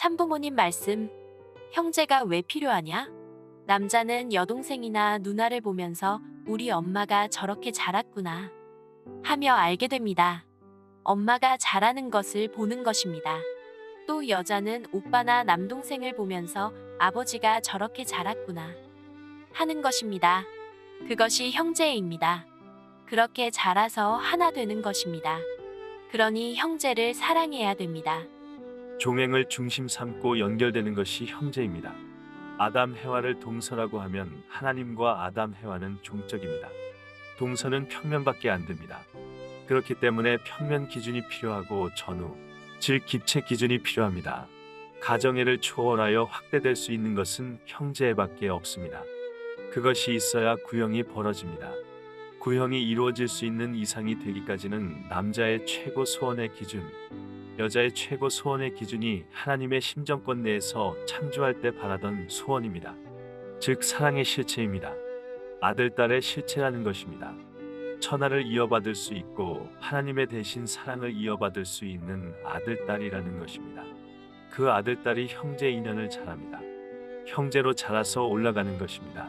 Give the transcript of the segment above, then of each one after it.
참부모님 말씀, 형제가 왜 필요하냐? 남자는 여동생이나 누나를 보면서 우리 엄마가 저렇게 자랐구나 하며 알게 됩니다. 엄마가 잘하는 것을 보는 것입니다. 또 여자는 오빠나 남동생을 보면서 아버지가 저렇게 자랐구나 하는 것입니다. 그것이 형제입니다. 그렇게 자라서 하나 되는 것입니다. 그러니 형제를 사랑해야 됩니다. 종행을 중심 삼고 연결되는 것이 형제입니다. 아담 해와를 동서라고 하면 하나님과 아담 해와는 종적입니다. 동서는 평면밖에 안 됩니다. 그렇기 때문에 평면 기준이 필요하고 전후, 즉 기체 기준이 필요합니다. 가정애를 초월하여 확대될 수 있는 것은 형제애밖에 없습니다. 그것이 있어야 구형이 벌어집니다. 구형이 이루어질 수 있는 이상이 되기까지는 남자의 최고 소원의 기준, 여자의 최고 소원의 기준이 하나님의 심정권 내에서 창조할 때 바라던 소원입니다. 즉 사랑의 실체입니다. 아들 딸의 실체라는 것입니다. 천하를 이어받을 수 있고 하나님의 대신 사랑을 이어받을 수 있는 아들 딸이라는 것입니다. 그 아들 딸이 형제 인연을 잘합니다. 형제로 자라서 올라가는 것입니다.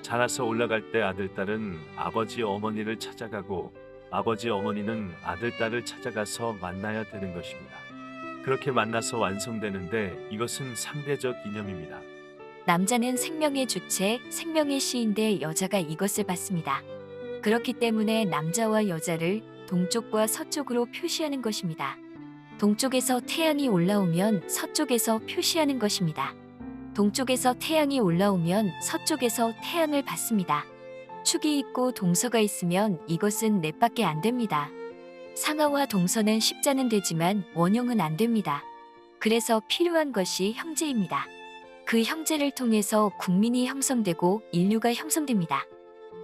자라서 올라갈 때 아들 딸은 아버지 어머니를 찾아가고 아버지 어머니는 아들 딸을 찾아가서 만나야 되는 것입니다. 그렇게 만나서 완성되는데 이것은 상대적 이념입니다. 남자는 생명의 주체, 생명의 시인데 여자가 이것을 받습니다. 그렇기 때문에 남자와 여자를 동쪽과 서쪽으로 표시하는 것입니다. 동쪽에서 태양이 올라오면 서쪽에서 표시하는 것입니다. 동쪽에서 태양이 올라오면 서쪽에서 태양을 받습니다. 축이 있고 동서가 있으면 이것은 넷밖에 안 됩니다. 상하와 동서는 십자는 되지만 원형은 안 됩니다. 그래서 필요한 것이 형제입니다. 그 형제를 통해서 국민이 형성되고 인류가 형성됩니다.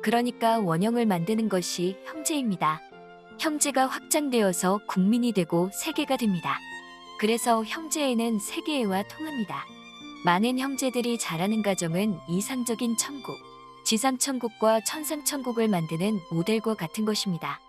그러니까 원형을 만드는 것이 형제입니다. 형제가 확장되어서 국민이 되고 세계가 됩니다. 그래서 형제에는 세계애와 통합니다. 많은 형제들이 자라는 가정은 이상적인 천국, 지상천국과 천상천국을 만드는 모델과 같은 것입니다.